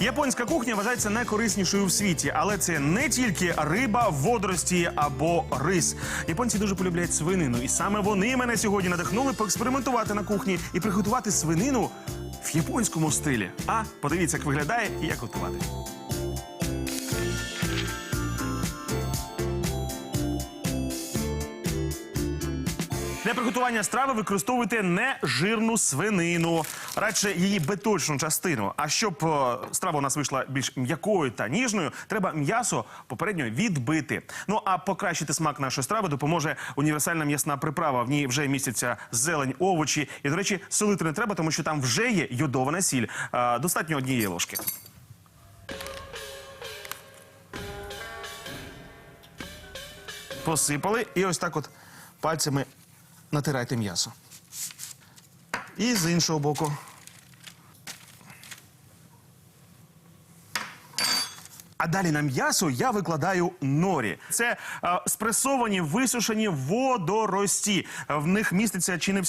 Японська кухня вважається найкориснішою в світі, але це не тільки риба, водорості або рис. Японці дуже полюбляють свинину, і саме вони мене сьогодні надихнули поекспериментувати на кухні і приготувати свинину в японському стилі. А подивіться, як виглядає і як готувати. Для приготування страви використовуйте не жирну свинину, радше її беточну частину. А щоб е, страва у нас вийшла більш м'якою та ніжною, треба м'ясо попередньо відбити. Ну а покращити смак нашої страви допоможе універсальна м'ясна приправа. В ній вже містяться зелень, овочі. І, до речі, солити не треба, тому що там вже є йодована сіль. Е, Достатньо однієї ложки. Посипали і ось так от пальцями натирайте м'ясо. І з іншого боку. А далі на м'ясо я викладаю норі. Це е, спресовані, висушені водорості. В них міститься чи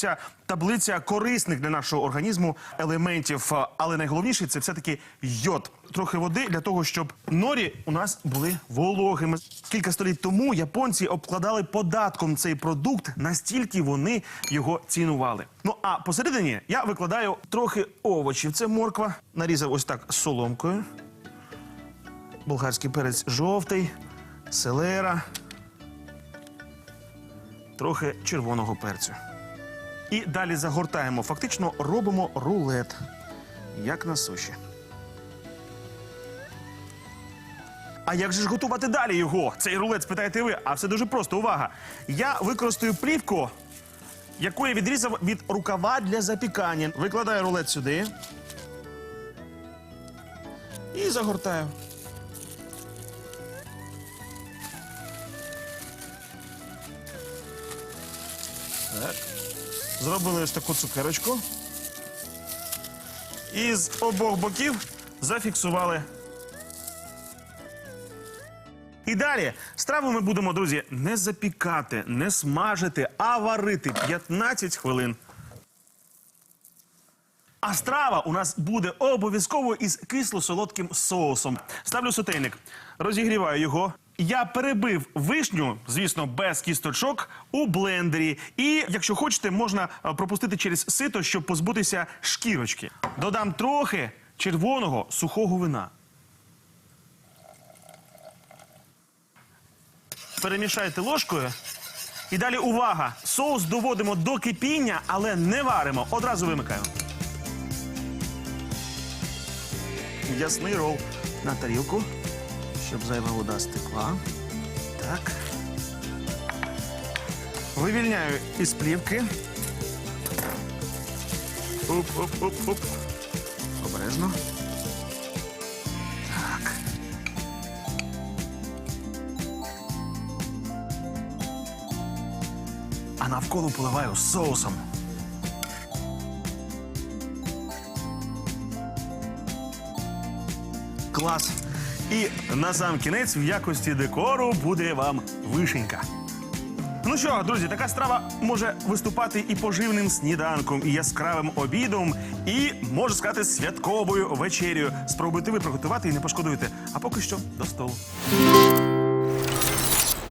таблиця корисних для нашого організму елементів. Е, Але найголовніше це все-таки йод. Трохи води для того, щоб норі у нас були вологими. Кілька століть тому японці обкладали податком цей продукт, настільки вони його цінували. Ну а посередині я викладаю трохи овочів. Це морква. Нарізав ось так соломкою болгарський перець жовтий, селера, трохи червоного перцю. І далі загортаємо. Фактично робимо рулет, як на суші. А як же ж готувати далі його? Цей рулет спитаєте ви, а все дуже просто. Увага! Я використаю плівку, яку я відрізав від рукава для запікання. Викладаю рулет сюди. І загортаю. Так. Зробили ось таку цукерочку. І з обох боків зафіксували. І далі страву ми будемо, друзі, не запікати, не смажити, а варити 15 хвилин. А страва у нас буде обов'язково із кисло-солодким соусом. Ставлю сотейник, розігріваю його. Я перебив вишню, звісно, без кісточок у блендері. І, якщо хочете, можна е, пропустити через сито, щоб позбутися шкірочки. Додам трохи червоного сухого вина. Перемішайте ложкою. І далі увага! Соус доводимо до кипіння, але не варимо. Одразу вимикаю. М'ясний рол на тарілку, щоб зайва вода стекла. Так. Вивільняю із плівки. Оп-оп-оп-оп. Обережно. Так. А навколо поливаю соусом. Клас. І на сам кінець в якості декору буде вам вишенька. Ну що, друзі, така страва може виступати і поживним сніданком, і яскравим обідом, і можна сказати святковою вечерю. Спробуйте ви приготувати і не пошкодуєте. А поки що до столу.